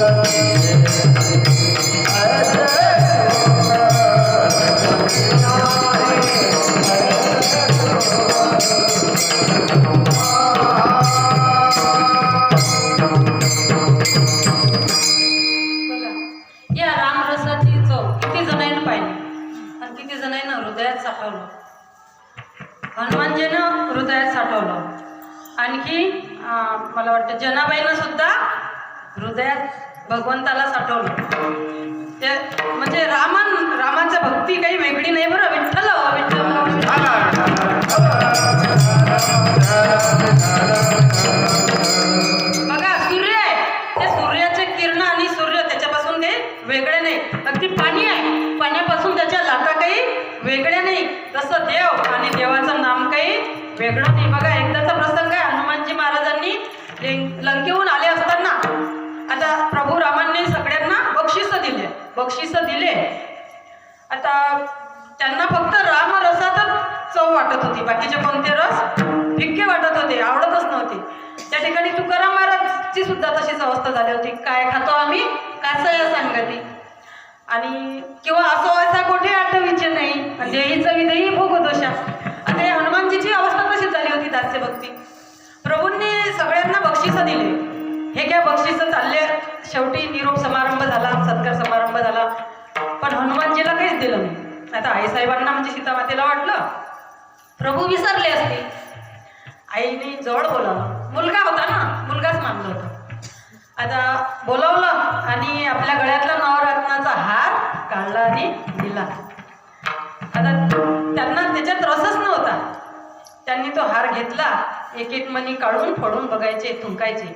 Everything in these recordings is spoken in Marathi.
बघा हृदयात साठवलं हनुमानजीनं हृदयात साठवलं. आणखी मला वाटतं जनाबाईनं सुद्धा हृदयात भगवंताला साठवलं. ते म्हणजे रामान रामाचं भक्ती काही वेगळी नाही बरं. विठ्ठल विठ्ठल. बघा सूर्य आहे. ते सूर्याचे किरण आणि सूर्य त्याच्यापासून ते वेगळे नाही. अगदी पाणी आहे. वेगळे वेगळ्या नाही तसं देव आणि देवाचं नाम काही वेगळं नाही. बघा एकदाचा प्रसंग आहे हनुमानजी महाराजांनी लंकेहून आले असताना आता प्रभू रामांनी सगळ्यांना बक्षिस दिले बक्षिस दिले. आता त्यांना फक्त राम रसातच चव वाटत होती बाकीचे कोणते रस फिक्के वाटत होते आवडतच नव्हते. त्या ठिकाणी तुकाराम महाराजची सुद्धा तशीच अवस्था झाली होती. काय खातो आम्ही? कासया सांगती. आणि किंवा असं असा कोठे आठवीचे नाही. म्हणजे ही चवितही भोग दोषा आता या हनुमानजीची अवस्था कशी झाली होती दास्य भक्ती? प्रभूंनी सगळ्यांना बक्षीस दिले. हे काय बक्षीस चालले? शेवटी निरोप समारंभ झाला सत्कार समारंभ झाला. पण हनुमानजीला काहीच दिलं नाही. आता आईसाहेबांना म्हणजे सीतामातेला वाटलं. प्रभू विसरले असते. आईने जवळ बोलावलं. मुलगा होता ना? मुलगाच मानलं होतं. आता बोलावलं आणि आपल्या गळ्यातला नवरा काढला आणि दिला. आता त्यांना त्याच्यात रसच नव्हता. त्यांनी तो हार घेतला. एक एक मणी काढून फोडून बघायचे थुंकायचे.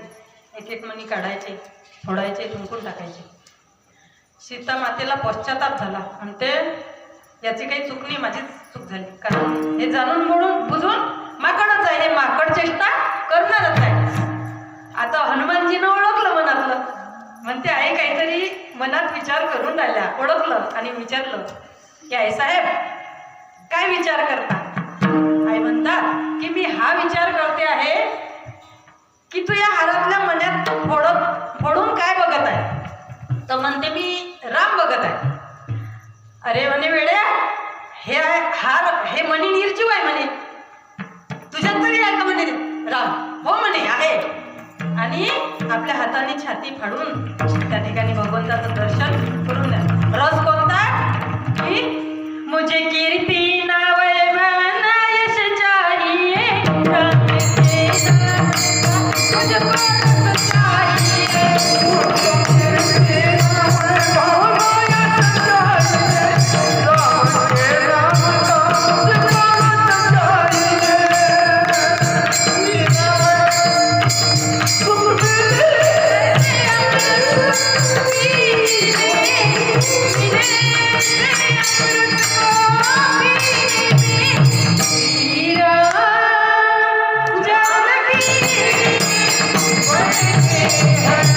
एक एक मणी काढायचे फोडायचे थुंकून टाकायचे. सीता मातेला पश्चाताप झाला. आणि ते याची काही चूक नाही माझीच चूक झाली. कारण हे जाणून बोलून बुजून माकडच आहे. हे माकड चेष्टा करणारच आहे. आता हनुमानजीनं ओळखलं मनातलं. म्हणते आहे काहीतरी मनात विचार करून राहिल्या ओळखलं आणि विचारलं की आई साहेब? काय विचार करता? आई म्हणतात की मी हा विचार करते आहे की तू या हारातल्या मनात फोडत फोडून काय बघत आहे? तर म्हणते मी राम बघत आहे. अरे म्हणे वेड्या हे आहे हार हे मणी निर्जीव आहे म्हणे. तुझ्यात तरी आहे का म्हणे? राम हो म्हणे आहे. आणि आपल्या हाताने छाती फाडून त्या ठिकाणी भगवंताचं दर्शन करून द्या. Yeah.